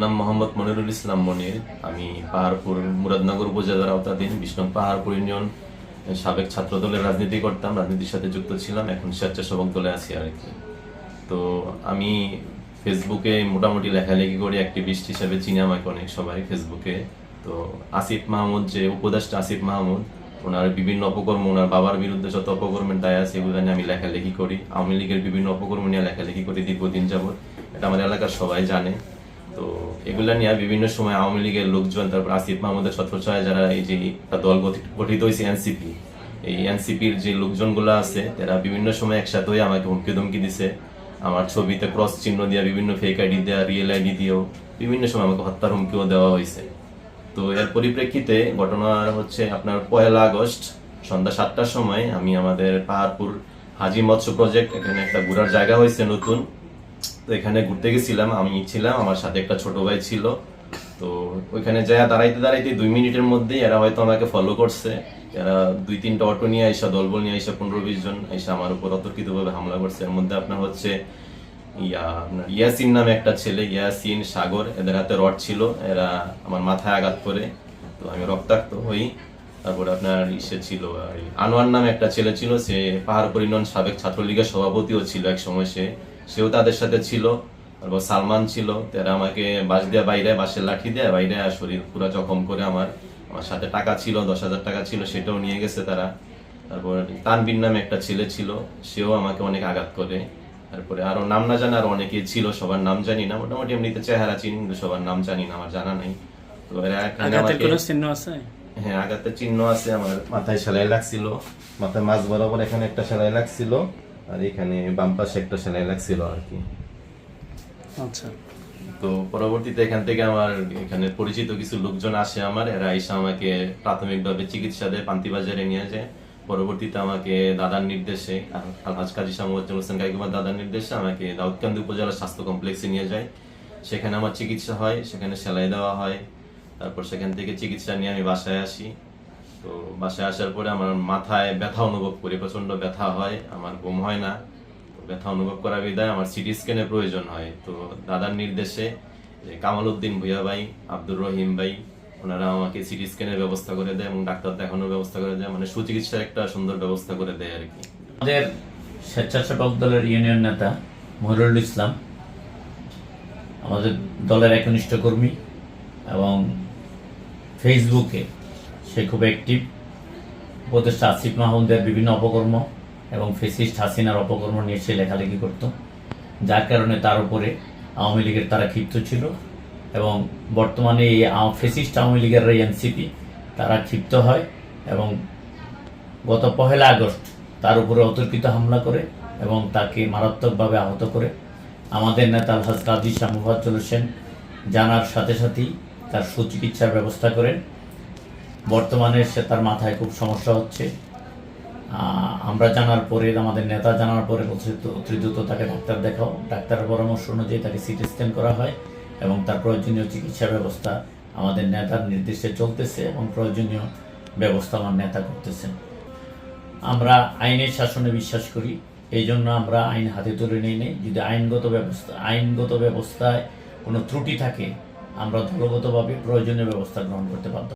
নাম মোহাম্মদ মনিরুল ইসলাম মনির। আমি পাহাড়পুর মুরাদনগর উপজেলার আওতাধীন বিষ্ণু পাহাড়পুর ইউনিয়ন সাবেক ছাত্র দলের রাজনীতি করতাম রাজনীতির সাথে যুক্ত ছিলাম, এখন স্বেচ্ছাসেবক দলে আছি আর কি তো আমি ফেসবুকে মোটামুটি লেখালেখি করি অ্যাক্টিভিস্ট হিসেবে চিনি আমাকে অনেক সবাই ফেসবুকে। তো আসিফ মাহমুদ, যে উপদেষ্টা আসিফ মাহমুদ, ওনার বিভিন্ন অপকর্ম, ওনার বাবার বিরুদ্ধে যত অপকর্মের দায় আছে, এগুলো নিয়ে আমি লেখালেখি করি। আওয়ামী লীগের বিভিন্ন অপকর্ম নিয়ে লেখালেখি করি দীর্ঘদিন যাবত এটা আমার এলাকার সবাই জানে। তো এগুলা নিয়ে বিভিন্ন সময় আওয়ামী লীগের লোকজন, তারপর আসিফ মাহমুদের ছত্রছায় যারা এই যে দল গঠি- গঠিত হয়েছে এনসিপি। এই এনসিপির যে লোকজনগুলো আছে, তারা বিভিন্ন সময় একসাথে হয়ে আমাকে হুমকি ধমকি দিছে। আমার ছবিতে ক্রস চিহ্ন দিয়া, বিভিন্ন ফেক আইডি দেওয়া রিয়েল আইডি দিয়েও বিভিন্ন সময় আমাকে হত্যার হুমকিও দেওয়া হয়েছে। তো এর পরিপ্রেক্ষিতে ঘটনা হচ্ছে আপনার পয়লা আগস্ট, সন্ধ্যা সাতটার সময় আমি আমাদের পাহাড়পুর হাজি মৎস্য প্রজেক্ট এখানে একটা ঘোরার জায়গা হয়েছে নতুন। তো এখানে ঘুরতে গেছিলাম, আমি ছিলাম, আমার সাথে একটা ছোট ভাই ছিল। তো ওইখানে যায় দাঁড়াইতে দাঁড়াইতে দুই মিনিটের মধ্যে এরা হয়তো আমাকে ফলো করছে। এরা দুই তিনটা অটো নিয়ে আইসা, দলবল নিয়ে আইসা, পনেরো, বিশ জন আইসা আমার উপর অতর্কিতভাবে হামলা করছে। এর মধ্যে আপনার হচ্ছে ইয়া, আপনার ইয়াসিন নামে একটা ছেলে, ইয়াসিন সাগর, এদের হাতে রড ছিল। এরা আমার মাথায় আঘাত করে, তো আমি রক্তাক্ত হই। তারপরে আপনার ইসে ছিল আনোয়ার নামে একটা ছেলে ছিল, সে পাহাড় পরিণন সাবেক ছাত্রলীগের সভাপতিও ছিল এক সময় সে। সেও তাদের সাথে ছিল। তারপর সালমান ছিল। তারা আমাকে বাস দিয়ে বাইরে বাসের লাঠি দেয় বাইরে শরীর পুরো জখম করে আমার আমার সাথে টাকা ছিল দশ হাজার টাকা ছিল সেটাও নিয়ে গেছে তারা। তারপর তানবিন নামে একটা ছেলে ছিল সেও আমাকে অনেক আঘাত করে। তারপরে আরও নাম না জানা আরও অনেকে ছিল সবার নাম জানি না। মোটামুটি এমনিতে চেহারা চিনি কিন্তু সবার নাম জানি না আমার জানা নাই। তো এরা চিহ্ন আছে? হ্যাঁ আঘাতের চিহ্ন আছে আমার মাথায় সেলাই লাগছিল। মাথায় মাছ বরাবর এখানে একটা সেলাই লাগছিল। আর এখানে বাম পাশে একটা সেলাই লাগছিল আর কি। আচ্ছা। তো পরবর্তীতে এখান থেকে আমার এখানে পরিচিত কিছু লোকজন আসে আমার এরা এসে আমাকে প্রাথমিকভাবে চিকিৎসা দেয় পান্তিবাজারে নিয়ে যায়। পরবর্তীতে আমাকে দাদার নির্দেশে আল- আলহাজ কাজী শামুজ্জাম হোসেন গাইকুমার দাদার নির্দেশে আমাকে দাউদকান্দি উপজেলা স্বাস্থ্য কমপ্লেক্সে নিয়ে যায়। সেখানে আমার চিকিৎসা হয় সেখানে সেলাই দেওয়া হয়। তারপর সেখান থেকে চিকিৎসা নিয়ে আমি বাসায় আসি। তো বাসায় আসার পরে আমার মাথায় ব্যথা অনুভব করি প্রচণ্ড ব্যথা হয়, আমার ঘুম হয় না। ব্যথা অনুভব করা বিদায় আমার সিটি স্ক্যানের প্রয়োজন হয়। তো দাদার নির্দেশে কামাল উদ্দিন ভুইয়া ভাই, আব্দুর রহিম ভাই, ওনারা আমাকে সিটি স্ক্যানের ব্যবস্থা করে দেয় এবং ডাক্তার দেখানোর ব্যবস্থা করে দেয়। মানে সুচিকিৎসার একটা সুন্দর ব্যবস্থা করে দেয় আর কি। আমাদের স্বেচ্ছাসেবক দলের ইউনিয়ন নেতা মহিরুল ইসলাম, আমাদের দলের একনিষ্ঠ কর্মী এবং ফেসবুকে সে খুব অ্যাক্টিভ উপদেষ্টা আসিফ মাহমুদের বিভিন্ন অপকর্ম এবং ফেসিস্ট হাসিনার অপকর্ম নিয়ে সে লেখালেখি করত। যার কারণে তার উপরে আওয়ামী লীগের তারা ক্ষিপ্ত ছিল এবং বর্তমানে এই ফেসিস্ট আওয়ামী লীগের এনসিপি তারা ক্ষিপ্ত হয় এবং গত পহেলা আগস্ট তার উপরে অতর্কিত হামলা করে এবং তাকে মারাত্মকভাবে আহত করে। আমাদের নেতা আলহাজ কাজী শাহ হোসেন জানার সাথে সাথেই তার সুচিকিৎসার ব্যবস্থা করেন। বর্তমানে সে তার মাথায় খুব সমস্যা হচ্ছে। আমরা জানার পরে, আমাদের নেতা জানার পরে দ্রুত তাকে ডাক্তার দেখাও। ডাক্তারের পরামর্শ অনুযায়ী তাকে সিটি স্ক্যান করা হয় এবং তার প্রয়োজনীয় চিকিৎসা ব্যবস্থা আমাদের নেতার নির্দেশে চলতেছে এবং প্রয়োজনীয় ব্যবস্থা আমার নেতা করতেছেন। আমরা আইনের শাসনে বিশ্বাস করি এই জন্য আমরা আইন হাতে তুলে নিই নেই। যদি আইনগত ব্যবস্থা, আইনগত ব্যবস্থায় কোনো ত্রুটি থাকে, আমরা দলগতভাবে প্রয়োজনীয় ব্যবস্থা গ্রহণ করতে বাধ্য